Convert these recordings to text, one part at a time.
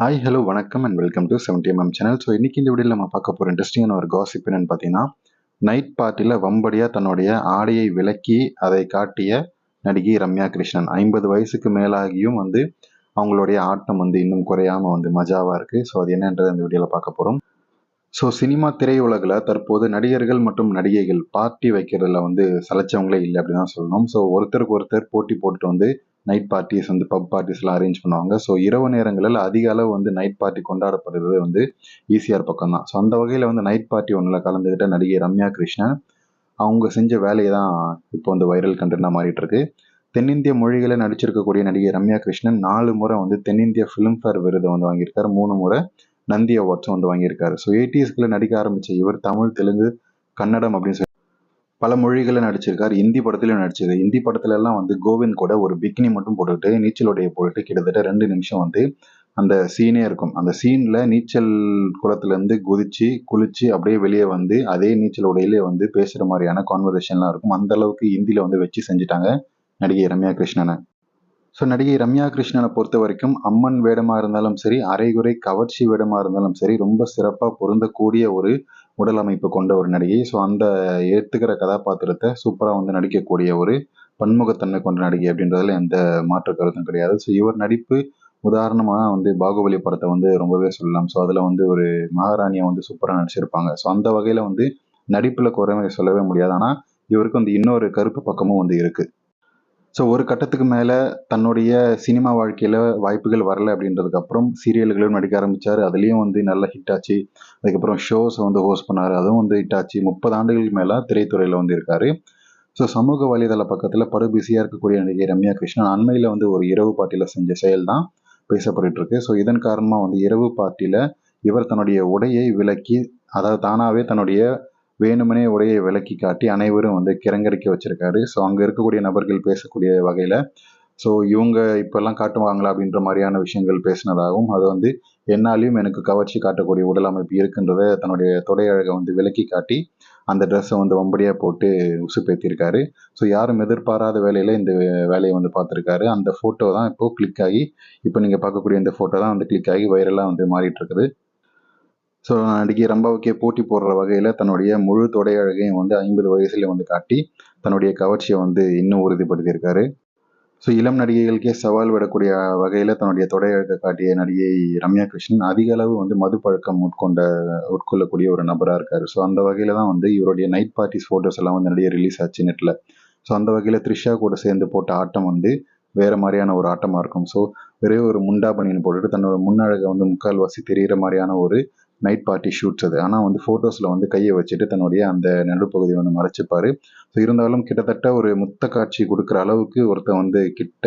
Hi hello வணக்கம் and welcome to seventy MM channel so இன்னைக்கு இந்த வீடியோவில் நம்ம பார்க்க போகிற இன்ட்ரெஸ்டிங்கான ஒரு காசிப் என்னென்னு பார்த்தீங்கன்னா நைட் பார்ட்டியில் வம்படியாக தன்னுடைய ஆடையை விலக்கி அதை காட்டிய நடிகை ரம்யா கிருஷ்ணன் ஐம்பது வயசுக்கு மேலாகியும் வந்து அவங்களுடைய ஆட்டம் வந்து இன்னும் குறையாமல் வந்து மஜாவாக இருக்குது ஸோ அது என்னன்றது அந்த வீடியோவில் பார்க்க போகிறோம் ஸோ சினிமா திரையுலகில் தற்போது நடிகர்கள் மற்றும் நடிகைகள் பார்ட்டி வைக்கிறதுல வந்து சலைச்சவங்களே இல்லை அப்படின்னு தான் சொல்லணும். ஸோ ஒருத்தருக்கு ஒருத்தர் போட்டி போட்டுட்டு வந்து நைட் பார்ட்டிஸ் வந்து பப் பார்ட்டிஸ்லாம் அரேஞ்ச் பண்ணுவாங்க. ஸோ இரவு நேரங்களில் அதிக அளவு வந்து நைட் பார்ட்டி கொண்டாடப்படுறது வந்து ஈஸியார் பக்கம் தான். ஸோ அந்த வகையில் வந்து நைட் பார்ட்டி ஒன்றில் கலந்துக்கிட்ட நடிகை ரம்யா கிருஷ்ணன் அவங்க செஞ்ச வேலையை தான் இப்போ வந்து வைரல் கண்டென்ட்டாக மாறிட்டு இருக்கு. தென்னிந்திய மொழிகளை நடிச்சிருக்கக்கூடிய நடிகை ரம்யா கிருஷ்ணன் நாலு முறை வந்து தென்னிந்திய ஃபிலிம்ஃபேர் விருதை வந்து வாங்கியிருக்காரு. மூணு முறை நந்தி அவார்ட்ஸும் வந்து வாங்கியிருக்காரு. ஸோ எயிட்டிஸ்குள்ள நடிக்க ஆரம்பித்த இவர் தமிழ் தெலுங்கு கன்னடம் அப்படின்னு சொல்லி பல மொழிகளில் நடிச்சிருக்காரு. ஹிந்தி படத்துலையும் நடிச்சது. ஹிந்தி படத்துல எல்லாம் வந்து கோவிந்த் கூட ஒரு பிக்னி மட்டும் போட்டுக்கிட்டு நீச்சலுடைய போட்டுட்டு கிட்டத்தட்ட ரெண்டு நிமிஷம் வந்து அந்த சீனே இருக்கும். அந்த சீனில் நீச்சல் குளத்துலேருந்து குதிச்சு குளிச்சு அப்படியே வெளியே வந்து அதே நீச்சல் உடையிலே வந்து பேசுகிற மாதிரியான கான்வர்சேஷன்லாம் இருக்கும். அந்த அளவுக்கு ஹிந்தியில் வந்து வச்சு செஞ்சுட்டாங்க நடிகை ரம்யா கிருஷ்ணனை. ஸோ நடிகை ரம்யா கிருஷ்ணனை பொறுத்த வரைக்கும் அம்மன் வேடமாக இருந்தாலும் சரி அரைகுறை கவர்ச்சி வேடமாக இருந்தாலும் சரி ரொம்ப சிறப்பாக பொருந்தக்கூடிய ஒரு உடல் அமைப்பு கொண்ட ஒரு நடிகை. ஸோ அந்த ஏற்றுக்கிற கதாபாத்திரத்தை சூப்பராக வந்து நடிக்கக்கூடிய ஒரு பன்முகத்தன்மை கொண்ட நடிகை அப்படின்றதுல எந்த மாற்று கருத்தும் கிடையாது. ஸோ இவர் நடிப்பு உதாரணமாக வந்து பாகுபலி படத்தை வந்து ரொம்பவே சொல்லலாம். ஸோ அதில் வந்து ஒரு மகாராணியை வந்து சூப்பராக நடிச்சிருப்பாங்க. ஸோ அந்த வகையில் வந்து நடிப்பில் குறைவை சொல்லவே முடியாது. ஆனால் இவருக்கு வந்து இன்னொரு கருப்பு பக்கமும் வந்து இருக்குது ஸோ ஒரு கட்டத்துக்கு மேலே தன்னுடைய சினிமா வாழ்க்கையில் வாய்ப்புகள் வரல அப்படின்றதுக்கப்புறம் சீரியல்களும் நடிக்க ஆரம்பித்தார் அதுலேயும் வந்து நல்ல ஹிட் ஆச்சு. அதுக்கப்புறம் ஷோஸை வந்து ஹோஸ்ட் பண்ணார். அதுவும் வந்து ஹிட் ஆச்சு. முப்பது ஆண்டுகளுக்கு மேலே திரைத்துறையில் வந்து இருக்கார். ஸோ சமூக வலைதள பக்கத்தில் படு பிஸியாக இருக்கக்கூடிய நடிகை ரம்யா கிருஷ்ணன் அண்மையில் வந்து ஒரு இரவு பார்ட்டியில் செஞ்ச செயல் தான் பேசப்பட்டு இருக்கு ஸோ இதன் காரணமாக வந்து இரவு பார்ட்டியில் இவர் தன்னுடைய உடையை விலக்கி அதாவது தானாகவே தன்னுடைய வேணுமனே உடையை விலக்கி காட்டி அனைவரும் வந்து கிறங்கடிக்க வச்சிருக்காரு. ஸோ அங்கே இருக்கக்கூடிய நபர்கள் பேசக்கூடிய வகையில் ஸோ இவங்க இப்போல்லாம் காட்டுவாங்களா அப்படின்ற மாதிரியான விஷயங்கள் பேசினதாகவும் அது வந்து என்னாலையும் எனக்கு கவர்ச்சி காட்டக்கூடிய உடல் அமைப்பு இருக்குன்றத தன்னுடைய தொடை அழகை வந்து விலக்கி காட்டி அந்த ட்ரெஸ்ஸை வந்து வம்படியாக போட்டு உசுப்பேத்திருக்காரு. ஸோ யாரும் எதிர்பாராத வேலையில் இந்த வேலையை வந்து பார்த்துருக்காரு. அந்த ஃபோட்டோ தான் இப்போது கிளிக் ஆகி இப்போ நீங்கள் பார்க்கக்கூடிய இந்த ஃபோட்டோ தான் வந்து கிளிக் ஆகி வைரலாக வந்து மாறிட்டு இருக்குது. ஸோ நடிகை ரம்பாவுக்கே போட்டி போடுற வகையில் தன்னுடைய முழு தொடை அழகையும் வந்து ஐம்பது வயசுல வந்து காட்டி தன்னுடைய கவர்ச்சியை வந்து இன்னும் உறுதிப்படுத்தியிருக்காரு. ஸோ இளம் நடிகைகளுக்கே சவால் விடக்கூடிய வகையில் தன்னுடைய தொடை அழகை காட்டிய நடிகை ரம்யா கிருஷ்ணன் அதிக அளவு வந்து மது பழக்கம் உட்கொண்ட உட்கொள்ளக்கூடிய ஒரு நபராக இருக்கார். ஸோ அந்த வகையில் தான் வந்து இவருடைய நைட் பார்ட்டிஸ் ஃபோட்டோஸ் எல்லாம் வந்து நிறைய ரிலீஸ் ஆச்சு நெட்டில் ஸோ அந்த வகையில் த்ரிஷா கூட சேர்ந்து போட்ட ஆட்டம் வந்து வேறு மாதிரியான ஒரு ஆட்டமாக இருக்கும். ஸோ ஒரே ஒரு முண்டா பனியன் போட்டுட்டு தன்னோட முன்னழகை வந்து முக்கால்வாசி தெரிகிற மாதிரியான ஒரு நைட் பார்ட்டி ஷூட்ஸ் அது. ஆனால் வந்து ஃபோட்டோஸில் வந்து கையை வச்சுட்டு தன்னுடைய அந்த நடுப்பகுதியை வந்து மறைச்சிப்பார். ஸோ இருந்தாலும் கிட்டத்தட்ட ஒரு முத்த காட்சி கொடுக்குற அளவுக்கு ஒருத்தன் வந்து கிட்ட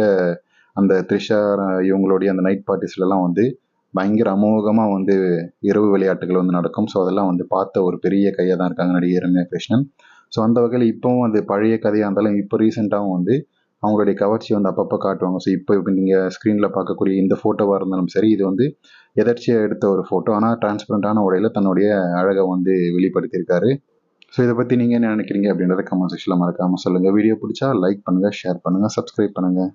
அந்த த்ரிஷா இவங்களுடைய அந்த நைட் பார்ட்டிஸ்லலாம் வந்து பயங்கர அமோகமாக வந்து இரவு விளையாட்டுகள் வந்து நடக்கும். ஸோ அதெல்லாம் வந்து பார்த்த ஒரு பெரிய கையாக தான் இருக்காங்க நடிகை ரம்யா கிருஷ்ணன். ஸோ அந்த வகையில் இப்போவும் அது பழைய கதையாக இருந்தாலும் இப்போ ரீசெண்டாகவும் வந்து அவங்களுடைய கவர்ச்சி வந்து அப்பப்போ காட்டுவாங்க. ஸோ இப்போ இப்போ நீங்கள் ஸ்க்ரீனில் பார்க்கக்கூடிய இந்த ஃபோட்டோவாக இருந்தாலும் சரி இது வந்து எதர்ச்சியாக எடுத்த ஒரு ஃபோட்டோ ஆனால் டிரான்ஸ்பரண்டான உடையில் தன்னுடைய அழகை வந்து வெளிப்படுத்தியிருக்காரு. ஸோ இதை பற்றி நீங்கள் என்ன நினைக்கிறீங்க அப்படின்றத கமெண்ட் செக்ஷனில் மறக்காமல் சொல்லுங்கள் வீடியோ பிடிச்சா லைக் பண்ணுங்கள் ஷேர் பண்ணுங்கள் சப்ஸ்கிரைப் பண்ணுங்கள்